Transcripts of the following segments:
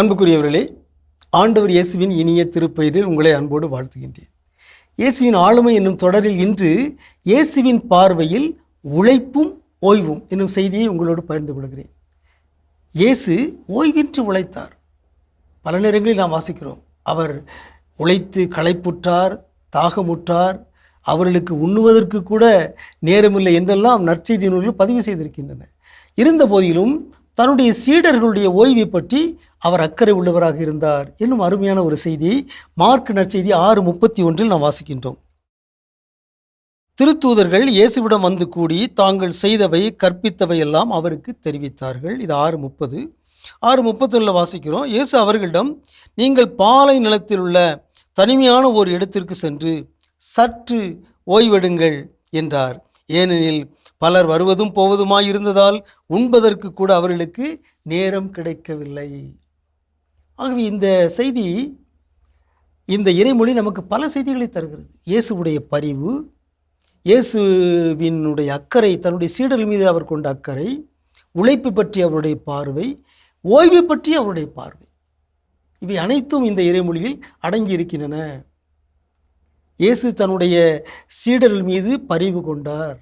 அன்புக்குரியவர்களே ஆண்டவர் இயேசுவின் இனிய திருப்பெயரில் உங்களை அன்போடு வாழ்த்துகின்றேன். இயேசுவின் ஆளுமை என்னும் தொடரில் இன்று இயேசுவின் பார்வையில் உழைப்பும் ஓய்வும் என்னும் செய்தியை உங்களோடு பகிர்ந்து கொள்கிறேன். இயேசு ஓய்வின்றி உழைத்தார். பல நேரங்களில் நாம் வாசிக்கிறோம் அவர் உழைத்து களைப்புற்றார் தாகமுற்றார் அவர்களுக்கு உண்ணுவதற்கு கூட நேரமில்லை என்றெல்லாம் நற்செய்தி நூல்கள் பதிவு செய்திருக்கின்றன. இருந்த போதிலும் தன்னுடைய சீடர்களுடைய ஓய்வை பற்றி அவர் அக்கறை உள்ளவராக இருந்தார். என்னும் அருமையான ஒரு செய்தியை மார்க் நற்செய்தி ஆறு முப்பத்தி ஒன்றில் நாம் வாசிக்கின்றோம். திருத்தூதர்கள் இயேசுவிடம் வந்து கூடி தாங்கள் செய்தவை கற்பித்தவை எல்லாம் அவருக்கு தெரிவித்தார்கள். இது ஆறு முப்பது. ஆறு முப்பத்தொன்னில் வாசிக்கிறோம். இயேசு அவர்களிடம் நீங்கள் பாலை நிலத்தில் உள்ள தனிமையான ஒரு இடத்திற்கு சென்று சற்று ஓய்வெடுங்கள் என்றார். ஏனெனில் பலர் வருவதும் போவதுமாய் இருந்ததால் உண்பதற்கு கூட அவர்களுக்கு நேரம் கிடைக்கவில்லை. ஆகவே இந்த செய்தி இந்த இறைமொழி நமக்கு பல செய்திகளை தருகிறது. இயேசுவுடைய பரிவு இயேசுவினுடைய அக்கறை தன்னுடைய சீடர்கள் மீது அவர் கொண்ட அக்கறை உழைப்பு பற்றி அவருடைய பார்வை ஓய்வு பற்றி அவருடைய பார்வை. இவை அனைத்தும் இந்த இறைமொழியில் அடங்கி இருக்கின்றன இயேசு தன்னுடைய சீடர்கள் மீது பரிவு கொண்டார்.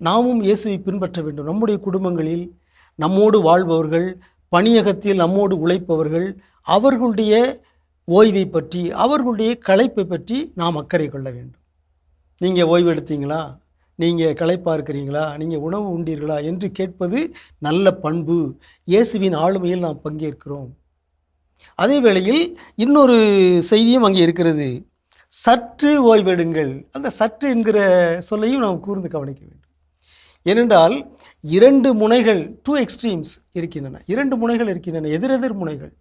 நாமும் இயேசுவை பின்பற்ற வேண்டும். நம்முடைய குடும்பங்களில் நம்மோடு வாழ்பவர்கள் பணியகத்தில் நம்மோடு உழைப்பவர்கள் அவர்களுடைய ஓய்வை பற்றி அவர்களுடைய களைப்பை பற்றி நாம் அக்கறை கொள்ள வேண்டும். நீங்கள் ஓய்வு எடுத்தீங்களா? நீங்கள் களைப்பாக இருக்கிறீங்களா? நீங்கள் உணவு உண்டீர்களா? என்று கேட்பது நல்ல பண்பு. இயேசுவின் ஆளுமையில் நாம் பங்கேற்கிறோம். அதே வேளையில் இன்னொரு செய்தியும் அங்கே இருக்கிறது. சற்று ஓய்வெடுங்கள். அந்த சற்று என்கிற சொல்லையும் நாம் கூர்ந்து கவனிக்க வேண்டும். ஏனென்றால் இரண்டு முனைகள் டூ எக்ஸ்ட்ரீம்ஸ் இருக்கின்றன. இரண்டு முனைகள் இருக்கின்றன எதிரெதிர் முனைகள்.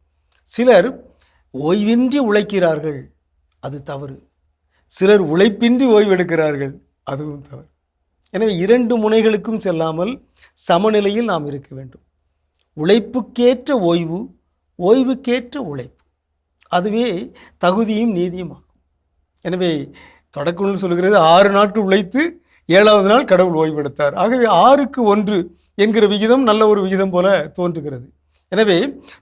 சிலர் ஓய்வின்றி உழைக்கிறார்கள் அது தவறு. சிலர் உழைப்பின்றி ஓய்வெடுக்கிறார்கள் அதுவும் தவறு. எனவே இரண்டு முனைகளுக்கும் செல்லாமல் சமநிலையில் நாம் இருக்க வேண்டும். உழைப்புக்கேற்ற ஓய்வு ஓய்வுக்கேற்ற உழைப்பு. அதுவே தகுதியும் நீதியும் ஆகும். எனவே தொடக்கம்னு சொல்கிறது ஆறு நாட்கள் உழைத்து ஏழாவது நாள் கடவுள் ஓய்வெடுத்தார். ஆகவே ஆறுக்கு ஒன்று என்கிற விகிதம் நல்ல ஒரு விகிதம் போல தோன்றுகிறது. எனவே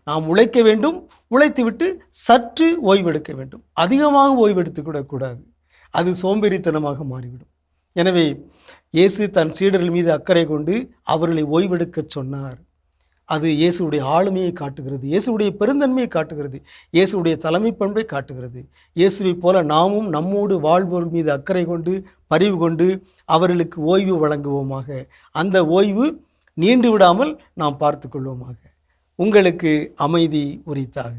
நாம் உழைக்க வேண்டும் உழைத்துவிட்டு சற்று ஓய்வெடுக்க வேண்டும். அதிகமாக ஓய்வெடுத்துக்கூடக்கூடாது அது சோம்பேறித்தனமாக மாறிவிடும். எனவே இயேசு தன் சீடர்கள் மீது அக்கறை கொண்டு அவர்களை ஓய்வெடுக்கச் சொன்னார். அது இயேசுடைய ஆளுமையை காட்டுகிறது இயேசுடைய பெருந்தன்மையை காட்டுகிறது இயேசுடைய தலைமை பண்பை காட்டுகிறது. இயேசுவைப் போல நாமும் நம்மோடு வாழ்வோர் மீது அக்கறை கொண்டு பரிவு கொண்டு அவர்களுக்கு ஓய்வு வழங்குவோமாக. அந்த ஓய்வு நீண்டு விடாமல் நாம் பார்த்து கொள்வோமாக. உங்களுக்கு அமைதி உரித்தாக